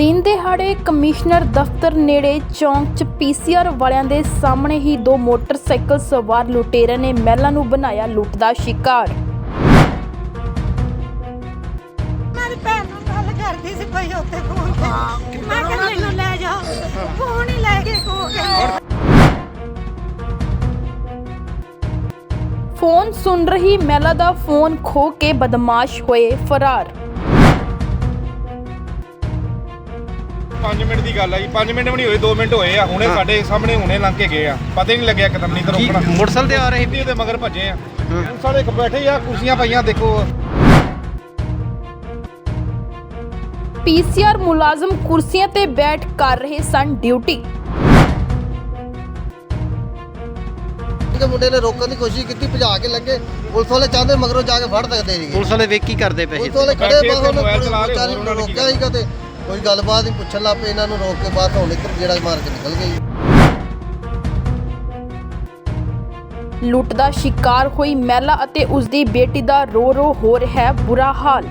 ਦਿਨ ਦਿਹਾੜੇ ਕਮਿਸ਼ਨਰ ਦਫ਼ਤਰ ਨੇੜੇ ਚੌਂਕ 'ਚ ਪੀਸੀਆਰ ਵਾਲਿਆਂ ਦੇ ਸਾਹਮਣੇ ਹੀ ਦੋ ਮੋਟਰਸਾਈਕਲ ਸਵਾਰ ਲੁਟੇਰਿਆਂ ਨੇ ਮਹਿਲਾ ਨੂੰ ਬਣਾਇਆ ਲੁੱਟ ਦਾ ਸ਼ਿਕਾਰ। ਮੇਰੀ ਭੈਣ ਨਾਲ ਗੱਲ ਕਰਦੀ ਸੀ ਕੋਈ ਉੱਤੇ ਫੋਨ ਤੇ। ਮੈਂ ਕਿਹਾ ਮੈਨੂੰ ਲੈ ਜਾਓ। ਫੋਨ ਹੀ ਲੈ ਕੇ ਕੋ ਕੇ ਫੋਨ ਸੁਣ ਰਹੀ ਮਹਿਲਾ ਦਾ ਫੋਨ ਖੋ ਕੇ ਬਦਮਾਸ਼ ਹੋਏ ਫਰਾਰ। 5 ਮਿੰਟ ਦੀ ਗੱਲ ਆ ਜੀ। 5 ਮਿੰਟ ਵੀ ਨਹੀਂ ਹੋਏ 2 ਮਿੰਟ ਹੋਏ ਆ। ਹੁਣੇ ਸਾਡੇ ਸਾਹਮਣੇ ਹੁਣੇ ਲੰਘ ਕੇ ਗਏ ਆ। ਪਤਾ ਹੀ ਨਹੀਂ ਲੱਗਿਆ ਕਦਮ ਨਹੀਂ ਤੇ ਕੀ ਰੋਕਣਾ। ਮੋਟਰਸਾਈਕਲ ਤੇ ਆ ਰਹੇ? ਸਿੱਧੀ ਉਹਦੇ ਮਗਰ ਭੱਜੇ ਆ। ਸਾਡੇ ਇੱਕ ਬੈਠੇ ਆ ਕੁਰਸੀਆਂ ਪਈਆਂ ਦੇਖੋ। ਪੀਸੀਆਰ ਮੁਲਾਜ਼ਮ ਕੁਰਸੀਆਂ ਤੇ ਬੈਠ ਕਰ ਰਹੇ ਸਨ ਡਿਊਟੀ। ਕਿ ਮੁੰਡੇ ਨੇ ਰੋਕਣ ਦੀ ਕੋਸ਼ਿਸ਼ ਕੀਤੀ ਭਜਾ ਕੇ ਲੱਗੇ। ਪੁਲਿਸ ਵਾਲੇ ਚਾਹੁੰਦੇ ਮਗਰੋਂ ਜਾ ਕੇ ਫੜ ਸਕਦੇ ਸੀਗੇ। ਪੁਲਿਸ ਵਾਲੇ ਵੇਖ ਕੀ ਕਰਦੇ ਪਏ ਪੁਲਿਸ ਸੀ ਵਾਲੇ ਖੜੇ ਚਲਾ ਰਹੇ, ਵਿਚਾਰੀ ਉਹਨਾਂ ਨੇ ਰੋਕਿਆ ਸੀਗਾ ਤੇ ਕੋਈ ਗੱਲਬਾਤ ਨਹੀਂ ਪੁੱਛਣ ਲੱਗ ਪਏ ਇਹਨਾਂ ਨੂੰ ਰੋਕ ਕੇ ਬਾਅਦ ਹੁਣ ਇੱਧਰ ਜਿਹੜਾ ਮਾਰ ਕੇ ਨਿਕਲ ਗਏ। ਲੁੱਟ ਦਾ ਸ਼ਿਕਾਰ ਹੋਈ ਮਹਿਲਾ ਅਤੇ ਉਸ ਦੀ ਬੇਟੀ ਦਾ ਰੋ ਰੋ ਹੋ ਰਿਹਾ ਹੈ ਬੁਰਾ ਹਾਲ।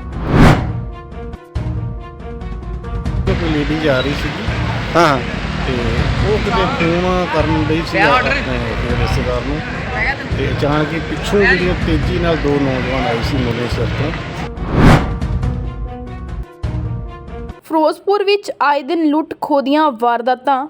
ਕੋਈ ਲੇਡੀ ਜਾ ਰਹੀ ਸੀ ਹਾਂ ਹਾਂ। ਤੇ ਉਹ ਕਿਤੇ ਫੋਨ ਕਰਨ ਲਈ ਸੀ ਆਪਣੇ ਆਪਣੇ ਰਿਸ਼ਤੇਦਾਰ ਨੂੰ। ਤੇ ਅਚਾਨਕ ਹੀ ਪਿੱਛੋਂ ਜਿਹੜੀ ਉਹ ਤੇਜ਼ੀ ਨਾਲ ਦੋ ਨੌਜਵਾਨ ਆਏ ਸੀ ਮੁੰਡੇ ਸਿਰ ਤੋਂ। ਫਿਰੋਜ਼ਪੁਰ ਵਿੱਚ ਆਏ ਦਿਨ ਲੁੱਟ ਖੋਹ ਦੀਆਂ ਵਾਰਦਾਤਾਂ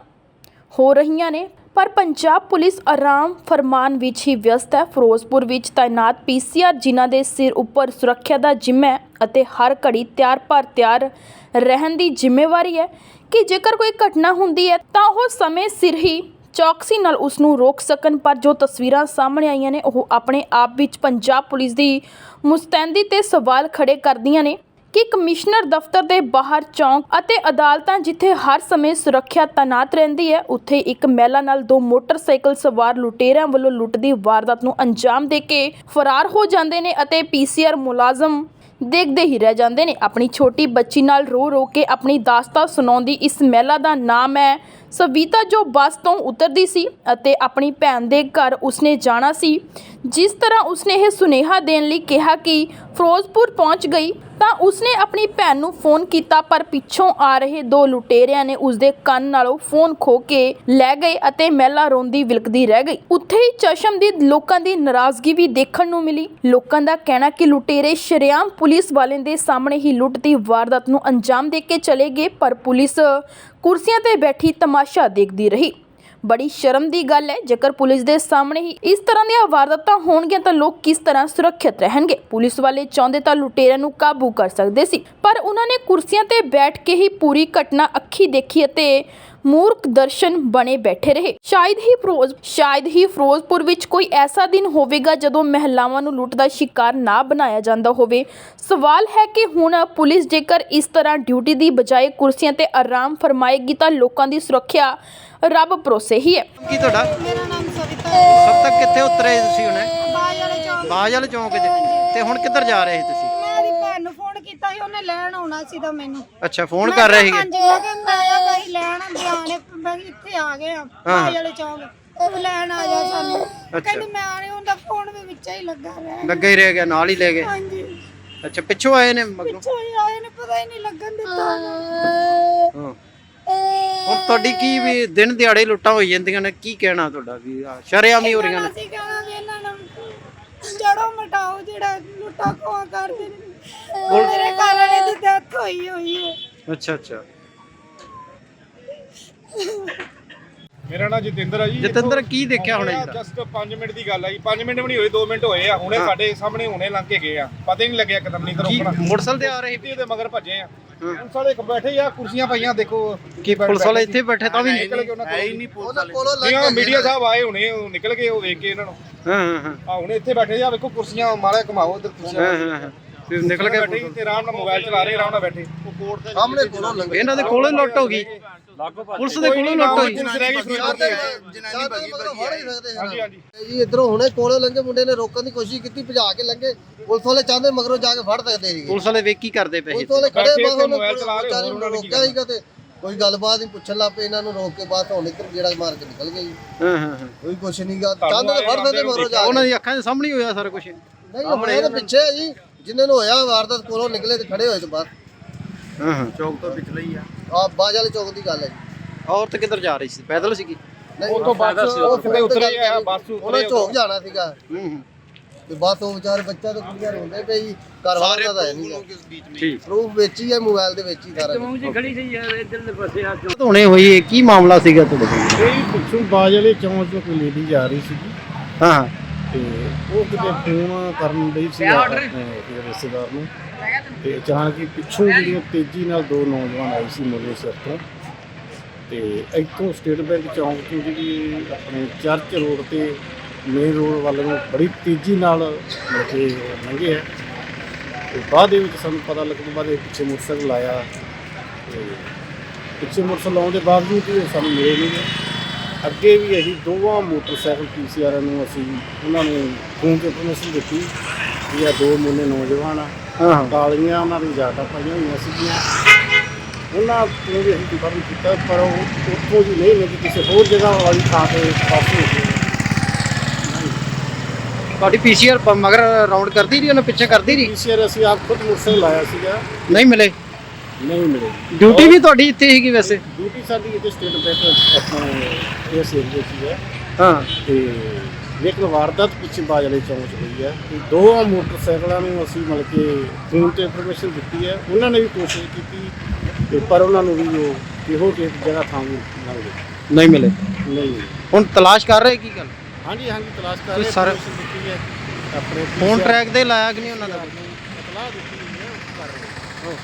ਹੋ ਰਹੀਆਂ ਨੇ, ਪਰ ਪੰਜਾਬ ਪੁਲਿਸ ਆਰਾਮ ਫਰਮਾਨ ਵਿੱਚ ਹੀ ਵਿਅਸਤ ਹੈ। ਫਿਰੋਜ਼ਪੁਰ ਵਿੱਚ ਤਾਇਨਾਤ ਪੀਸੀਆਰ ਜਿਨ੍ਹਾਂ ਦੇ ਸਿਰ ਉੱਪਰ ਸੁਰੱਖਿਆ ਦਾ ਜ਼ਿੰਮਾ ਹੈ ਅਤੇ ਹਰ ਘੜੀ ਤਿਆਰ ਪਰ ਤਿਆਰ ਰਹਿਣ ਦੀ ਜ਼ਿੰਮੇਵਾਰੀ ਹੈ ਕਿ ਜੇਕਰ ਕੋਈ ਘਟਨਾ ਹੁੰਦੀ ਹੈ ਤਾਂ ਉਹ ਸਮੇਂ ਸਿਰ ਹੀ ਚੌਕਸੀ ਨਾਲ ਉਸ ਨੂੰ ਰੋਕ ਸਕਣ, ਪਰ ਜੋ ਤਸਵੀਰਾਂ ਸਾਹਮਣੇ ਆਈਆਂ ਨੇ, ਉਹ ਆਪਣੇ ਆਪ ਵਿੱਚ ਪੰਜਾਬ ਪੁਲਿਸ ਦੀ ਮੁਸਤੈਦੀ ਤੇ ਸਵਾਲ ਖੜੇ ਕਰਦੀਆਂ ਨੇ। ਕਿ ਕਮਿਸ਼ਨਰ ਦਫ਼ਤਰ ਦੇ ਬਾਹਰ ਚੌਂਕ ਅਤੇ ਅਦਾਲਤਾਂ ਜਿੱਥੇ ਹਰ ਸਮੇਂ ਸੁਰੱਖਿਆ ਤੈਨਾਤ ਰਹਿੰਦੀ ਹੈ, ਉੱਥੇ ਇੱਕ ਮਹਿਲਾ ਨਾਲ ਦੋ ਮੋਟਰਸਾਈਕਲ ਸਵਾਰ ਲੁਟੇਰਿਆਂ ਵੱਲੋਂ ਲੁੱਟ ਦੀ ਵਾਰਦਾਤ ਨੂੰ ਅੰਜਾਮ ਦੇ ਕੇ ਫਰਾਰ ਹੋ ਜਾਂਦੇ ਨੇ ਅਤੇ ਪੀਸੀਆਰ ਮੁਲਾਜ਼ਮ ਦੇਖਦੇ ਹੀ ਰਹਿ ਜਾਂਦੇ ਨੇ। ਆਪਣੀ ਛੋਟੀ ਬੱਚੀ ਨਾਲ ਰੋ ਰੋ ਕੇ ਆਪਣੀ ਦਾਸਤਾਨ ਸੁਣਾਉਂਦੀ ਇਸ ਮਹਿਲਾ ਦਾ ਨਾਮ ਹੈ ਸਵੀਤਾ ਜੋ ਬੱਸ ਤੋਂ ਉਤਰਦੀ ਸੀ ਅਤੇ ਆਪਣੀ ਭੈਣ ਦੇ ਘਰ ਉਸਨੇ ਜਾਣਾ ਸੀ। ਜਿਸ ਤਰ੍ਹਾਂ ਉਸਨੇ ਇਹ ਸੁਨੇਹਾ ਦੇਣ ਲਈ ਕਿਹਾ ਕਿ ਫਿਰੋਜ਼ਪੁਰ ਪਹੁੰਚ ਗਈ ਤਾਂ ਉਸਨੇ ਆਪਣੀ ਭੈਣ ਨੂੰ ਫੋਨ ਕੀਤਾ, ਪਰ ਪਿੱਛੋਂ ਆ ਰਹੇ ਦੋ ਲੁਟੇਰਿਆਂ ਨੇ ਉਸਦੇ ਕੰਨ ਨਾਲੋਂ ਫੋਨ ਖੋ ਕੇ ਲੈ ਗਏ ਅਤੇ ਮਹਿਲਾ ਰੋਂਦੀ ਵਿਲਕਦੀ ਰਹਿ ਗਈ। ਉੱਥੇ ਹੀ ਚਸ਼ਮ ਦੀ ਲੋਕਾਂ ਦੀ ਨਾਰਾਜ਼ਗੀ ਵੀ ਦੇਖਣ ਨੂੰ ਮਿਲੀ। ਲੋਕਾਂ ਦਾ ਕਹਿਣਾ ਕਿ ਲੁਟੇਰੇ ਸ਼ਰੇਆਮ ਪੁਲਿਸ ਵਾਲਿਆਂ ਦੇ ਸਾਹਮਣੇ ਹੀ ਲੁੱਟ ਦੀ ਵਾਰਦਾਤ ਨੂੰ ਅੰਜਾਮ ਦੇ ਕੇ ਚਲੇ ਗਏ, ਪਰ ਪੁਲਿਸ ਕੁਰਸੀਆਂ ਤੇ ਬੈਠੀ ਤਮਾਸ਼ਾ ਦੇਖਦੀ ਰਹੀ। ਬੜੀ ਸ਼ਰਮ ਦੀ ਗੱਲ ਹੈ। ਜੇਕਰ ਪੁਲਿਸ ਦੇ ਸਾਹਮਣੇ ਹੀ ਇਸ ਤਰ੍ਹਾਂ ਦੀਆਂ ਵਾਰਦਾਤਾਂ ਹੋਣਗੀਆਂ ਤਾਂ ਲੋਕ ਕਿਸ ਤਰ੍ਹਾਂ ਸੁਰੱਖਿਅਤ ਰਹਿਣਗੇ? ਪੁਲਿਸ ਵਾਲੇ ਚਾਹੁੰਦੇ ਤਾਂ ਲੁਟੇਰਿਆਂ ਨੂੰ ਕਾਬੂ ਕਰ ਸਕਦੇ ਸੀ, ਪਰ ਉਹਨਾਂ ਨੇ ਕੁਰਸੀਆਂ ਤੇ ਬੈਠ ਕੇ ਹੀ ਪੂਰੀ ਘਟਨਾ ਅੱਖੀ ਦੇਖੀ ਅਤੇ ਮੂਰਖ ਦਰਸ਼ਨ ਬਣੇ ਬੈਠੇ ਰਹੇ। ਸ਼ਾਇਦ ਹੀ ਫਿਰੋਜ਼ ਸ਼ਾਇਦ ਹੀ ਫਿਰੋਜ਼ਪੁਰ ਵਿੱਚ ਕੋਈ ਐਸਾ ਦਿਨ ਹੋਵੇਗਾ ਜਦੋਂ ਮਹਿਲਾਵਾਂ ਨੂੰ ਲੁੱਟ ਦਾ ਸ਼ਿਕਾਰ ਨਾ ਬਣਾਇਆ ਜਾਂਦਾ ਹੋਵੇ। ਸਵਾਲ ਹੈ ਕਿ ਹੁਣ ਪੁਲਿਸ ਜੇਕਰ ਇਸ ਤਰ੍ਹਾਂ ਡਿਊਟੀ ਦੀ ਬਜਾਏ ਕੁਰਸੀਆਂ ਤੇ ਆਰਾਮ ਫਰਮਾਏਗੀ ਤਾਂ ਲੋਕਾਂ ਦੀ ਸੁਰੱਖਿਆ ਰੱਬ ਭਰੋਸੇ ਹੀ ਹੈ। ਕੀ ਤੁਹਾਡਾ? ਮੇਰਾ ਨਾਮ ਸਵਿਤਾ ਸਭ ਤੱਕ ਕਿੱਥੇ ਉਤਰੇ ਤੁਸੀਂ ਹੁਣੇ? ਬਾਜ ਵਾਲੇ ਚੌਂਕ। ਬਾਜ ਵਾਲੇ ਚੌਂਕ 'ਚ। ਤੇ ਹੁਣ ਕਿੱਧਰ ਜਾ ਰਹੇ ਸੀ ਤੁਸੀਂ? ਉਹਨੇ ਲੈਣ ਆਉਣਾ ਸੀ ਤਾਂ ਮੈਨੂੰ। ਅੱਛਾ ਫੋਨ ਕਰ ਰਹੇ ਸੀਗੇ। ਹਾਂਜੀ ਮੈਂ ਕਿਹਾ ਮੈਂ ਆ ਗਈ ਲੈਣ ਬਿਆਨੇ ਮੈਂ ਇੱਥੇ ਆ ਗਏ ਆ ਬਾਜ ਵਾਲੇ ਚੌਂਕ। ਉਹ ਲੈਣ ਆ ਜਾ ਸਾਨੂੰ। ਕਹਿੰਦੀ ਮੈਂ ਆ ਰਹੀ ਹੁੰਦਾ ਫੋਨ ਵੀ ਵਿੱਚ ਹੀ ਲੱਗਾ ਰਿਹਾ ਲੱਗਾ ਹੀ ਰਹਿ ਗਿਆ ਨਾਲ ਹੀ ਲੈ ਗਏ। ਹਾਂਜੀ। ਅੱਛਾ ਪਿੱਛੋਂ ਆਏ ਨੇ ਮਗਰੋਂ? ਪਿੱਛੋਂ ਹੀ ਆਏ ਨੇ ਪਤਾ ਹੀ ਨਹੀਂ ਲੱਗਣ ਦਿੱਤਾ। ਹਾਂ। ਹੁਣ ਤੁਹਾਡੀ ਕੀ ਵੀ ਦਿਨ ਦਿਹਾੜੇ ਲੁੱਟਾਂ ਹੋਈ ਜਾਂਦੀਆਂ ਨੇ ਕੀ ਕਹਿਣਾ ਤੁਹਾਡਾ ਵੀ? ਸ਼ਰੇਆਮ ਹੀ ਹੋ ਰਹੀਆਂ ਨੇ। ਅਸੀਂ ਕਹਿਣਾ ਵੀ ਇਹਨਾਂ ਨੂੰ ਜੜੋਂ ਮਟਾਓ ਜਿਹੜਾ ਲੁੱਟਾ ਖੋਆ ਕਰਦੇ ਨੇ। ਮੇਰੇ ਘਰ ਵਾਲੇ ਦੀ ਡੈਥ ਹੋਈ ਹੋਈ ਹੈ। ਅੱਛਾ ਅੱਛਾ। ਮੇਰਾ ਨਾਮ ਜਤਿੰਦਰ ਆ ਜੀ। ਜਤਿੰਦਰ ਕੀ ਦੇਖਿਆ ਹੁਣੇ ਜਿਹੜਾ ਜਸਟ 5 ਮਿੰਟ ਦੀ ਗੱਲ ਆ ਜੀ। 5 ਮਿੰਟ ਵੀ ਨਹੀਂ ਹੋਏ 2 ਮਿੰਟ ਹੋਏ ਆ। ਹੁਣੇ ਸਾਡੇ ਸਾਹਮਣੇ ਹੁਣੇ ਲੰਘ ਕੇ ਗਏ ਆ। ਪਤਾ ਹੀ ਨਹੀਂ ਲੱਗਿਆ ਕਦਮ ਨਹੀਂ ਤੇ ਕੀ ਰੋਕਣਾ ਮੋਟਰਸਾਈਕਲ ਤੇ ਆ ਰਹੇ? ਸਿੱਧੀ ਉਹਦੇ ਮਗਰ ਭੱਜੇ ਆ। ਹੁਣ ਸਾਡੇ ਇੱਕ ਬੈਠੇ ਆ ਕੁਰਸੀਆਂ ਪਈਆਂ ਦੇਖੋ ਕੀ ਪੁਲਿਸ ਵਾਲੇ ਇੱਥੇ ਬੈਠੇ ਤਾਂ ਵੀ ਨਹੀਂ ਨਿਕਲ ਕੇ ਉਹਨਾਂ ਕੋਲ। ਨਹੀਂ ਉਹਨਾਂ ਕੋਲੋਂ ਨਹੀਂ ਲੰਘ ਆ ਕੇ ਮੀਡੀਆ ਸਾਹਿਬ ਆਏ ਹੁਣੇ ਉਹ ਨਿਕਲ ਗਏ ਉਹ ਵੇਖ ਕੇ ਇਹਨਾਂ ਨੂੰ। ਹਾਂ ਹਾਂ ਹਾਂ। ਆ ਹੁਣੇ ਇੱਥੇ ਬੈਠੇ ਆ ਵੇਖੋ ਕੁਰਸੀਆਂ ਮਾੜਾ ਘਮਾਓ ਇੱਧਰ ਕੁਰਸੀਆਂ। ਹਾਂ ਹਾਂ ਹਾਂ। ਫਿਰ ਨਿਕਲ ਕੇ ਬੈਠੇ ਤੇ ਆਰਾਮ ਨਾਲ ਮੋਬਾਈਲ ਚਲਾ ਰਹੇ ਆਰਾਮ ਨਾਲ ਬੈਠੇ। ਸਾਹਮਣੇ ਕੋਲੋਂ ਲੰਘ ਇਹਨਾਂ ਦੇ ਕੋਲੋਂ ਲੁੱਟ ਹੋ ਗਈ। ਪੁਲਿਸ ਦੇ ਕੋਲੋਂ ਲੁੱਟ ਹੋਈ ਜਨਾਨੀ ਹੀ ਸਕਦੇ ਹਾਂਜੀ ਹਾਂਜੀ। ਜੀ ਇਧਰੋਂ ਹੁਣੇ ਕੋਲੋਂ ਲੰਘੇ ਮੁੰਡੇ ਨੇ ਰੋਕਣ ਦੀ ਕੋਸ਼ਿਸ਼ ਕੀਤੀ ਭਜਾ ਕੇ ਲੱਗੇ ਪੁਲਿਸ ਵਾਲੇ ਚਾਹੁੰਦੇ ਮਗਰੋਂ ਜਾ ਕੇ ਫੜ ਸਕਦੇ ਸੀਗੇ। ਪੁਲਿਸ ਵਾਲੇ ਵੇਖ ਕੀ ਕਰਦੇ ਪਏ ਸੀ। ਪੁਲਿਸ ਵਾਲੇ ਖੜੇ ਇੱਥੇ ਮੋਬਾਈਲ ਚਲਾ ਰਹੇ, ਉਹਨਾਂ ਨੇ ਰੋਕਿਆ ਸੀਗਾ ਤੇ ਕੋਈ ਗੱਲਬਾਤ ਨਹੀਂ ਪੁੱਛਣ ਲੱਗ ਪਏ ਇਹਨਾਂ ਨੂੰ ਰੋਕ ਕੇ ਬਾਅਦ ਹੁਣ ਇੱਧਰ ਜਿਹੜਾ ਮਾਰ ਕੇ ਨਿਕਲ ਗਏ ਜੀ। ਹਾਂ ਹਾਂ ਹਾਂ। ਕੋਈ ਕੁਛ ਨਹੀਂ ਗਾ। ਚਾਹੁੰਦੇ ਤਾਂ ਫੜ ਸਕਦੇ ਮਗਰੋਂ ਜਾ ਉਹਨਾਂ ਦੀ ਅੱਖਾਂ ਦੇ ਸਾਹਮਣੇ ਹੀ ਹੋਇਆ ਸਾਰਾ ਕੁਝ ਨਹੀਂ ਹੁਣੇ ਤਾਂ ਪਿੱਛੇ ਹੈ ਜੀ ਜਿਨ੍ਹਾਂ ਨੂੰ ਹੋਇਆ ਵਾਰਦਾਤ ਕੋਲੋਂ ਨਿਕਲੇ ਤੇ ਖੜੇ ਹੋਏ ਤੇ ਬਾਅਦ ਹਾਂ ਹਾਂ। ਚੌਕ ਤੋਂ ਪਿਛਲੇ ਹੀ ਆ। ਆ ਬਾਜ ਵਾਲੇ ਚੌਕ ਦੀ ਗੱਲ ਹੈ ਜੀ। ਔਰਤ ਕਿੱਧਰ ਜਾ ਰਹੀ ਸੀ? ਪੈਦਲ ਸੀਗੀ? ਨਹੀਂ ਉੱਥੋਂ ਬੱਸ ਉਹ ਉੱਥੇ ਉਤਰੇ ਗੱਲ ਆ ਕਰੀ। ਬੱਸ ਉਹਨੇ ਉਤਰੇ ਝੋਕ ਜਾਣਾ ਸੀਗਾ। ਹੂੰ ਹੂੰ। ਤੇ ਬਸ ਉਹ ਵਿਚਾਰੇ ਬੱਚਾ ਤੇ ਕੁੜੀਆਂ ਰੋਂਦੇ ਪਏ ਜੀ ਘਰ ਵਾਲਾ ਤਾਂ ਹੈ ਨਹੀਂ ਠੀਕ। ਪ੍ਰੂਫ ਵਿੱਚ ਹੀ ਹੈ ਮੋਬਾਈਲ ਦੇ ਵਿੱਚ ਹੀ ਸਾਰਾ ਧੋਣੇ ਹੋਈ ਹੈ ਕੀ ਮਾਮਲਾ ਸੀਗਾ ਤੁਹਾਡੇ? ਕੋਲ ਇਹ ਪਿੱਛੋਂ ਬਾਜ ਵਾਲੇ ਚੌਂਕ ਤੋਂ ਕੋਈ ਲੇਡੀ ਜਾ ਰਹੀ ਸੀਗੀ। ਹਾਂ ਹਾਂ। ਤੇ ਉਹ ਕਿਤੇ ਫੋਨ ਕਰਨ ਲਈ ਸੀ ਆਪਣੇ ਰਿਸ਼ਤੇਦਾਰ ਨੂੰ। ਤੇ ਅਚਾਨਕ ਹੀ ਪਿੱਛੋਂ ਜਿਹੜੀਆਂ ਤੇਜ਼ੀ ਨਾਲ ਦੋ ਨੌਜਵਾਨ ਆਏ ਸੀ ਮੁੰਡੇ ਸਿਰ ਤੋਂ। ਤੇ ਇੱਥੋਂ ਸਟੇਟ ਬੈਂਕ ਚੌਂਕ ਤੋਂ ਜਿਹੜੀ ਆਪਣੇ ਚਰਚ ਰੋਡ ਤੇ ਮੇਨ ਰੋਡ ਵੱਲ ਨੂੰ ਬੜੀ ਤੇਜ਼ੀ ਨਾਲ ਮਤਲਬ ਲੰਘੇ ਹੈ ਤੇ ਬਾਅਦ ਦੇ ਵਿੱਚ ਸਾਨੂੰ ਪਤਾ ਲੱਗਣ ਤੋਂ ਬਾਅਦ ਇਹ ਪਿੱਛੇ ਮੋਟਰਸਾਈਕਲ ਆਇਆ। ਤੇ ਪਿੱਛੇ ਮੋਟਰਸਾਈਕਲ ਆਉਣ ਦੇ ਬਾਵਜੂਦ ਵੀ ਸਾਨੂੰ ਮਿਲੇ ਨਹੀਂ। ਅੱਗੇ ਵੀ ਅਸੀਂ ਦੋਵਾਂ ਮੋਟਰਸਾਈਕਲ ਪੀਸੀਆਰ ਨੂੰ ਅਸੀਂ ਉਹਨਾਂ ਨੂੰ ਫੋਨ ਤੇ ਇਨਫੋਰਮੇਸ਼ਨ ਦਿੱਤੀ। ਵੀ ਇਹ ਦੋ ਮੁੰਡੇ ਨੌਜਵਾਨ ਆ। ਹਾਂ। ਕਾਲੀਆਂ ਉਹਨਾਂ ਦੀ ਜਾਟਾਂ ਪਾਈਆਂ ਹੋਈਆਂ ਸੀਗੀਆਂ। ਉਹਨਾਂ ਤੋਂ ਵੀ ਅਸੀਂ ਕੰਫਰਮ ਕੀਤਾ ਪਰ ਉਹ ਉੱਥੋਂ ਜੀ ਨਹੀਂ ਮਿਲੀ ਕਿਸੇ ਹੋਰ ਜਗ੍ਹਾ ਵਾਲੀ ਥਾਂ ਤੇ ਪਾਸ ਹੋ ਗਏ। ਤੁਹਾਡੀ ਪੀਸੀਆਰ ਮਗਰ ਰਾਉਂਡ ਕਰਦੀ ਰਹੀ ਉਹਨੇ ਪਿੱਛੇ ਕਰਦੀ ਰਹੀ? ਪੀਸੀਆਰ ਅਸੀਂ ਆਪ ਖੁਦ ਮੋਟਰਸਾਈਕਲ ਲਾਇਆ ਸੀਗਾ। ਨਹੀਂ ਮਿਲੇ। ਨਹੀਂ ਮਿਲੇ। ਡਿਊਟੀ ਵੀ ਤੁਹਾਡੀ ਇੱਥੇ ਸੀਗੀ ਵੈਸੇ? ਡਿਊਟੀ ਸਾਡੀ ਇੱਥੇ ਸਟੇਟ ਬੈਂਕ ਆਪਣੇ ਇਸ ਏਰੀਏ 'ਚ ਹੀ ਹੈ। ਹਾਂ। ਤੇ ਲੇਕਿਨ ਵਾਰਦਾਤ ਪਿੱਛੇ ਬਾਜ ਵਾਲੇ ਚੌਂਕ 'ਚ ਹੋਈ ਹੈ। ਤੇ ਦੋ ਮੋਟਰਸਾਈਕਲਾਂ ਨੂੰ ਅਸੀਂ ਮਤਲਬ ਕਿ ਫੋਨ ਤੇ ਇਨਫੋਰਮੇਸ਼ਨ ਦਿੱਤੀ ਹੈ। ਉਹਨਾਂ ਨੇ ਵੀ ਕੋਸ਼ਿਸ਼ ਕੀਤੀ ਤੇ ਪਰ ਉਹਨਾਂ ਨੂੰ ਵੀ ਉਹ ਕਿਹੋ ਜਿਹੀ ਜਗ੍ਹਾ ਥਾਂ ਮਿਲ। ਨਹੀਂ ਮਿਲੇ। ਨਹੀਂ। ਹੁਣ ਤਲਾਸ਼ ਕਰ ਰਹੇ ਕੀ ਗੱਲ? ਹਾਂਜੀ ਹਾਂਜੀ ਤਲਾਸ਼ ਕਰ ਰਹੇ ਸਰ- ਦਿੱਤੀ ਹੈ। ਆਪਣੇ ਫੋਨ ਟਰੈਕ ਤੇ ਲਾਇਆ ਕਿ ਨਹੀਂ ਉਹਨਾਂ ਦਾ? ਇਤਲਾਹ ਦਿੱਤੀ ਹੈ ਕਰ ਰਹੇ।